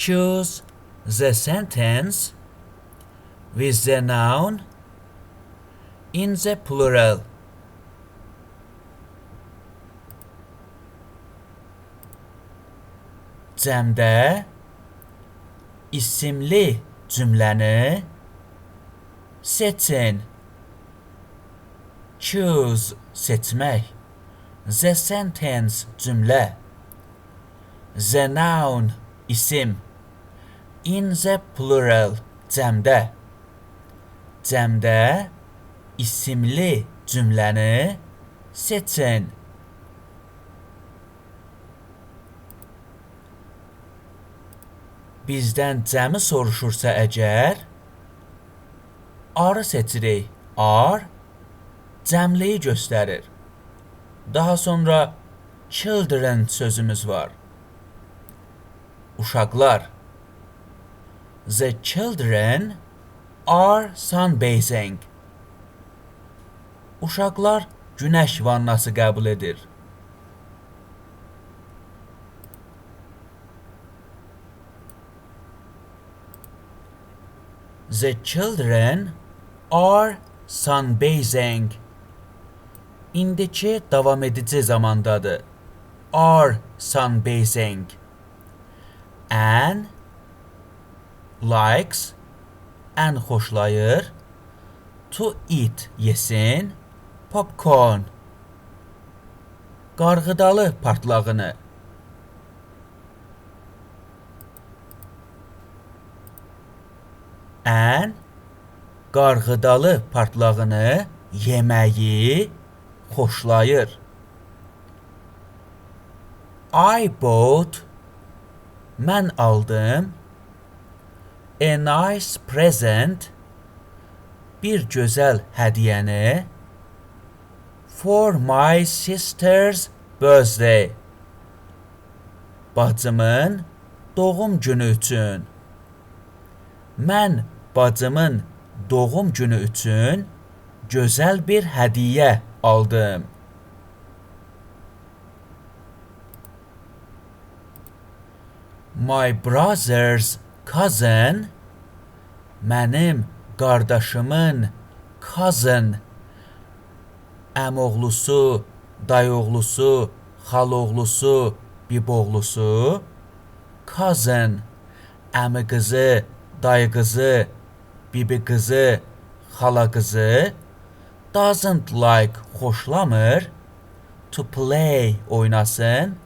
Choose the sentence with the noun in the plural. Cəmdə isimli cümləni seçin. Choose seçmək. The sentence cümlə. The noun isim. In the plural cəmdə. Cəmdə isimli cümləni seçin. Bizdən cəmi soruşursa əgər, arı seçirik. Ar cəmliyi göstərir. Daha sonra children sözümüz var. Uşaqlar. The children are sunbathing. Uşaqlar günəş vannası qəbul edir. The children are sunbathing. İndiki davam edici zamandadır. Are sunbathing. An likes ən xoşlayır to eat yesin. Popcorn. Qarğıdalı partlağını ən qarğıdalı partlağını yeməyi xoşlayır. I bought mən aldım a nice present bir gözəl hədiyyəni for my sister's birthday bacımın doğum günü üçün mən bacımın doğum günü üçün gözəl bir hədiyyə aldım. My brother's cousin mənim qardaşımın cousin əmoğlusu, dayıoğlusu, xaloğlusu, biboğlusu cousin əmi qızı, dayı qızı, bibi qızı, xala qızı doesn't like xoşlamır to play oynasın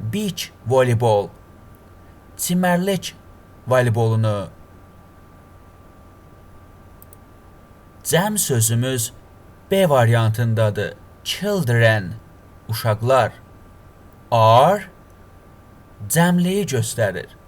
beach voleybol çimərlik voleybolunu Cəm sözümüz B variantındadır. Children uşaqlar are cəmliyi göstərir.